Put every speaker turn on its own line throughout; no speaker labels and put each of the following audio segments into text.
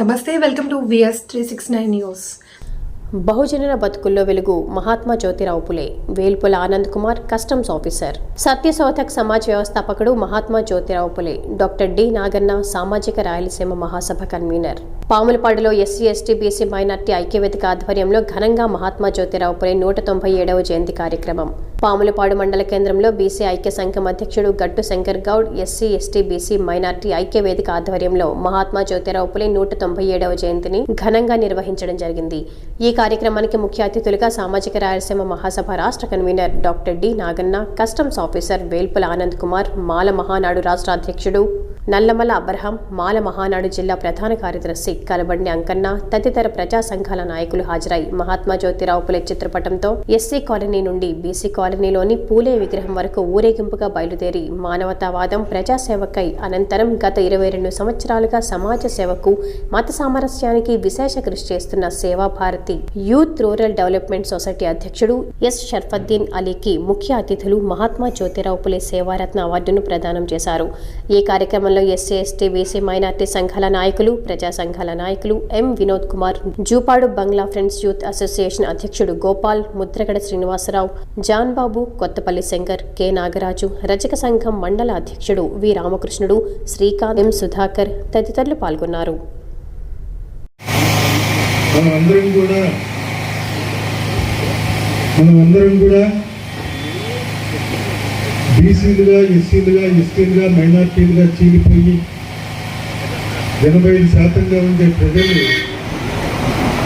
నమస్తే welcome to V S three six nine news
బహుజనుల బతుకుల్లో వెలుగు మహాత్మా జ్యోతిరావు పులే వేల్పుల ఆనంద్ కుమార్ కస్టమ్స్ ఆఫీసర్. సత్యశోధక్ సమాజ్ వ్యవస్థాపకుడు మహాత్మా జ్యోతిరావు పులే డాక్టర్ డి నాగన్న సామాజిక రాయలసీమ మహాసభ కన్వీనర్. పాములపాడులో ఎస్సీ ఎస్టీ బీసీ మైనార్టీ ఐక్యవేదిక ఆధ్వర్యంలో ఘనంగా మహాత్మా జ్యోతిరావు పులే నూట తొంభై ఏడవ జయంతి కార్యక్రమం. పాములపాడు మండల కేంద్రంలో బీసీ ఐక్య సంఘం అధ్యక్షుడు Gattu Shankar Goud SC ST BC minority ఐక్య వేదిక ఆధ్వర్యంలో మహాత్మా జ్యోతిరావు పులే నూట తొంభై ఏడవ జయంతిని ఘనంగా నిర్వహించడం జరిగింది. ఈ కార్యక్రమానికి ముఖ్య అతిథులుగా సామాజిక రాయలసీమ మహాసభ రాష్ట్ర convener doctor D Naganna customs officer Velpula Anand Kumar Mala Mahanadu రాష్ట్ర అధ్యక్షుడు నల్లమల అబ్రహం మాల మహానాడు జిల్లా ప్రధాన కార్యదర్శి కలబండి అంకన్న తదితర ప్రజా సంఘాల నాయకులు హాజరై మహాత్మా జ్యోతిరావు పులే చిత్రపటంతో ఎస్సీ కాలనీ నుండి బీసీ కాలనీలోని పూలే విగ్రహం వరకు ఊరేగింపుగా బయలుదేరి మానవతావాదం ప్రజాసేవకై అనంతరం గత ఇరవై రెండు సంవత్సరాలుగా సమాజ సేవకు మత సామరస్యానికి విశేష కృషి చేస్తున్న Sevabharathi youth rural development society అధ్యక్షుడు ఎస్ షర్ఫద్దీన్ అలీకి ముఖ్య అతిథులు మహాత్మా జ్యోతిరావు పులే సేవారత్న అవార్డును ప్రదానం చేశారు. ఈ కార్యక్రమంలో ఎస్సీ ఎస్టీ బీసీ మైనార్టీ సంఘాల నాయకులు ప్రజా సంఘాల నాయకులు M. Vinod Kumar Jupadu Bungalow friends youth association అధ్యక్షుడు గోపాల్ ముద్రగడ శ్రీనివాసరావు జాన్ బాబు కొత్తపల్లి శంకర్ కె. నాగరాజు రజక సంఘం మండల అధ్యక్షుడు వి. రామకృష్ణుడు శ్రీకాంత్ ఎం. సుధాకర్ తదితరులు పాల్గొన్నారు.
మనమందరం కూడా కూడా బీసీలుగా ఎస్సీలుగా ఎస్టీలుగా మైనార్టీలుగా చీలిపోయి ఎనభై ఐదు శాతంగా ఉండే ప్రజలు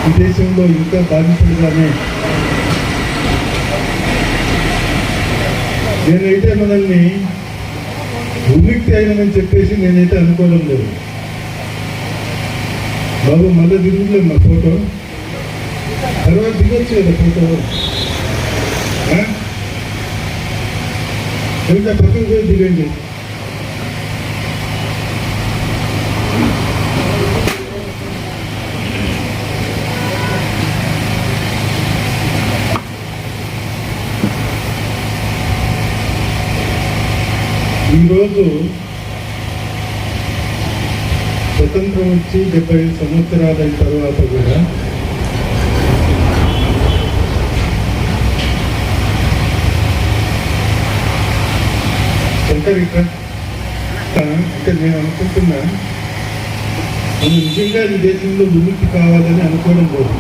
ఈ దేశంలో ఇంకా బాధితులుగానే నేనైతే మనల్ని ఉన్నిక్తి అయినని చెప్పేసి నేనైతే అనుకోవడం లేదు. బాబు మళ్ళీ దిగులే మా ఫోటో. తర్వాత దిగొచ్చు కదా ఫోటో. ఆ? ఇంకా పక్కన దిగండి ఈరోజు స్వతంత్రం వచ్చి డెబ్బై ఐదు సంవత్సరాల తర్వాత కూడా శంకర్ ఇక్కడ అంటే నేను అనుకుంటున్నా మనం నిజంగా ఈ దేశంలో విముక్తి కావాలని అనుకోవడం లేదు.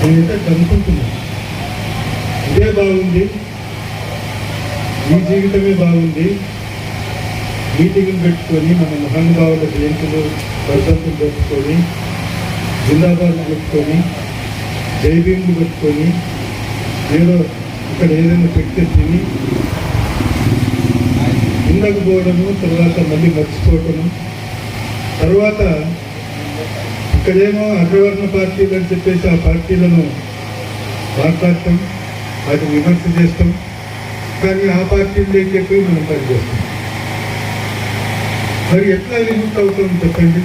నేనైతే అనుకుంటున్నాను ఇదే బాగుంది. మీ జీవితమే బాగుంది. మీటింగులు పెట్టుకొని మన మహానుభావుల జయంతులు వర్ధంతులు పెట్టుకొని జిందాబాద్లు పెట్టుకొని జైభీములు పెట్టుకొని ఏదో ఇక్కడ ఏదైనా పెట్టి తిని ఇళ్ళకు తర్వాత మళ్ళీ మర్చిపోవటము. తర్వాత ఇక్కడేమో అగ్రవర్ణ పార్టీలు అని చెప్పేసి ఆ పార్టీలను మాట్లాడటం వాటిని విమర్శ చేస్తాం. కానీ ఆ పార్టీలు చెప్పి మనం పనిచేస్తాం మరి ఎట్లా విముక్తి అవుతాం చెప్పండి?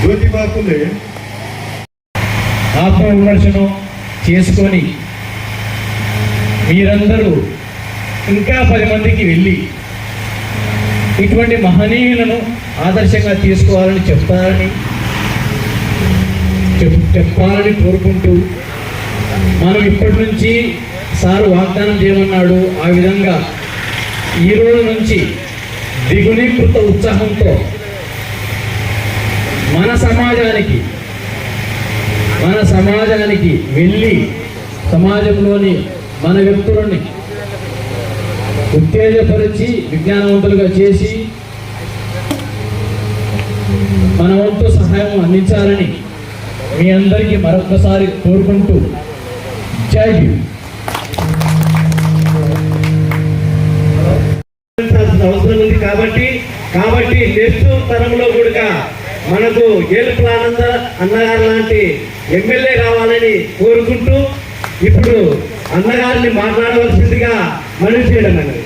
జ్యోతి బాపులే
ఆత్మ విమర్శనం చేసుకొని మీరందరూ ఇంకా పది మందికి వెళ్ళి ఇటువంటి మహనీయులను ఆదర్శంగా తీసుకోవాలని చెప్తారని చెప్ చెప్పాలని కోరుకుంటూ మనం ఇప్పటి నుంచి సారు వాగ్దానం చేయమన్నాడు. ఆ విధంగా ఈరోజు నుంచి దిగునీకృత ఉత్సాహంతో మన సమాజానికి మన సమాజానికి వెళ్ళి సమాజంలోని మన వ్యక్తులని ఉత్తేజపరిచి విజ్ఞానవంతులుగా చేసి మన వంతు సహాయం అందించాలని మీ అందరికీ మరొకసారి కోరుకుంటూ జై
అవసరం ఉంది కాబట్టి కాబట్టి నెక్స్ట్ తరంలో కూడా మనకు ఏలుపుల ఆనంద అన్నగారు లాంటి ఎమ్మెల్యే కావాలని కోరుకుంటూ ఇప్పుడు అన్నగారిని మాట్లాడవలసిందిగా మనవి చేయడం అన్నది.